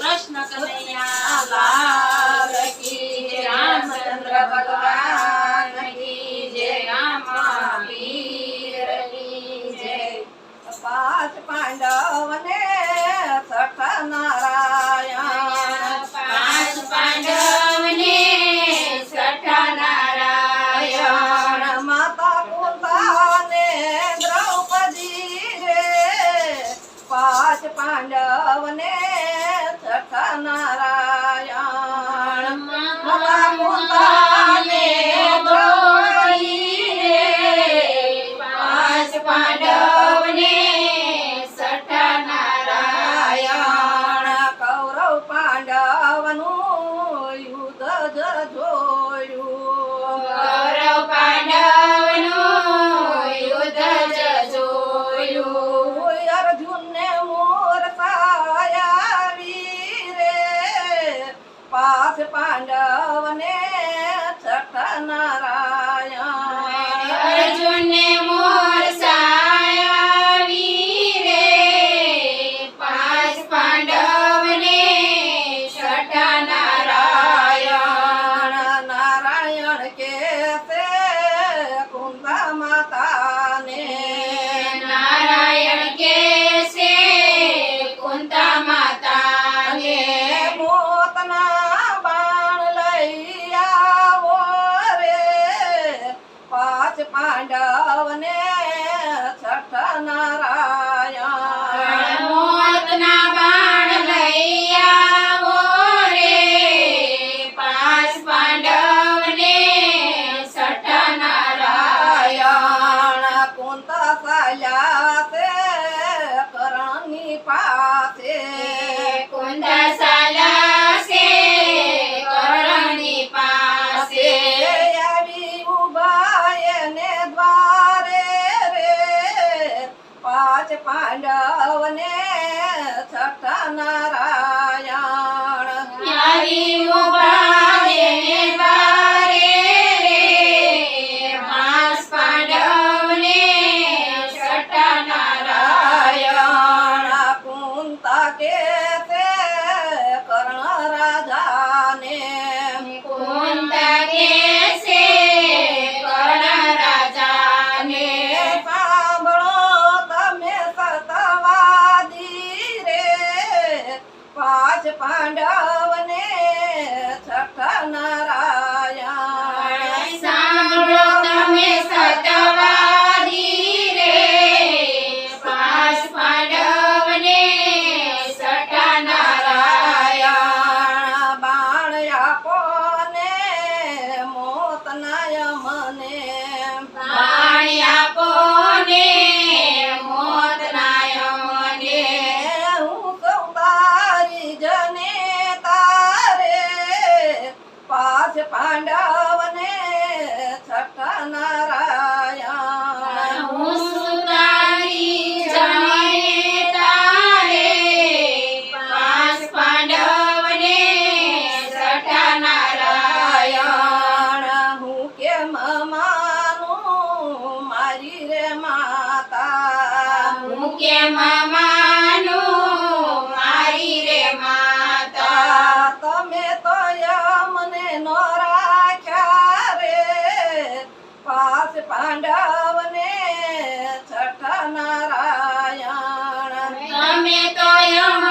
કૃષ્ણ કનૈયા. નારાયણ માતા પાંડવને છઠ I am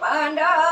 Find out.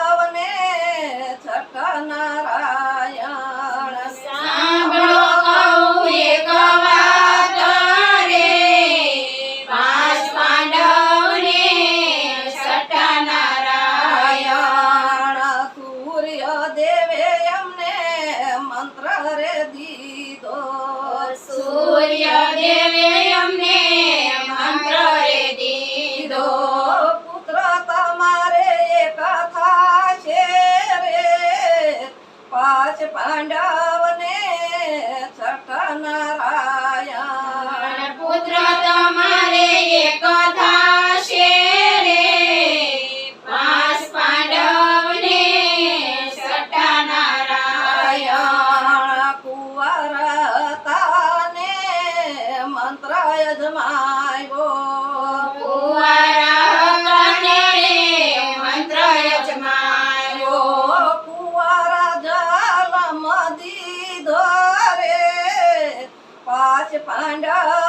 पाच पांडा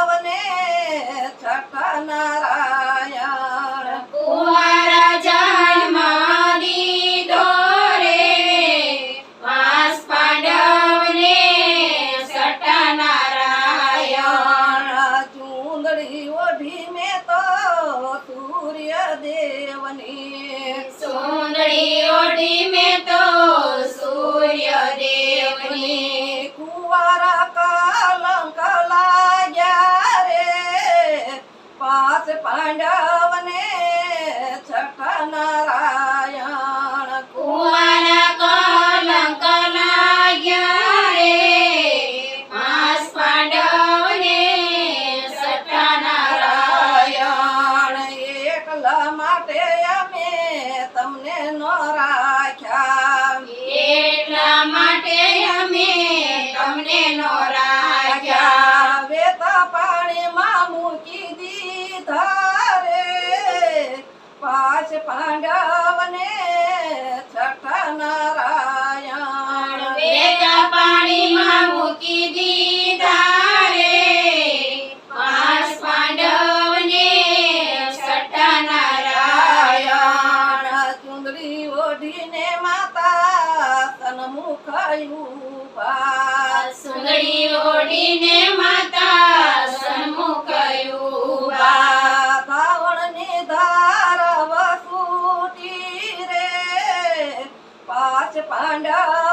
રાખ્યા. એટલા માટે અમે તમને નો રાખ્યા. પાણીમાં મૂકી દીધા રે. પાંચ પાંડવને છઠ્ઠા નારાયણ. વેતા પાણીમાં મૂકી દીધા ને માતા તન મુખયું સુંદરી ઓડીને માતા સન્મુખયું ભાવણ ને ધાર વસૂટી રે. પાંચ પાંડા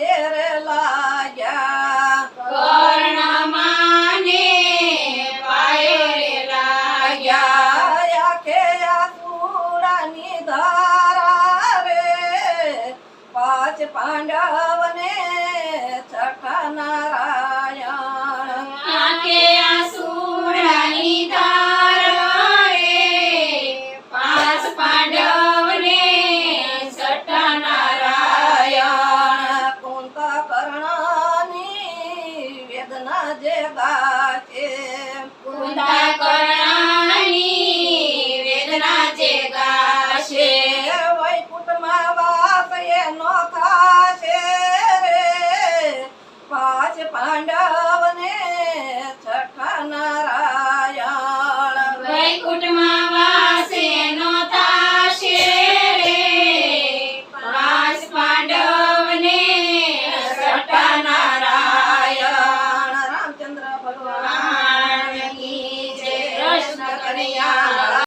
Yeah. Kunda ko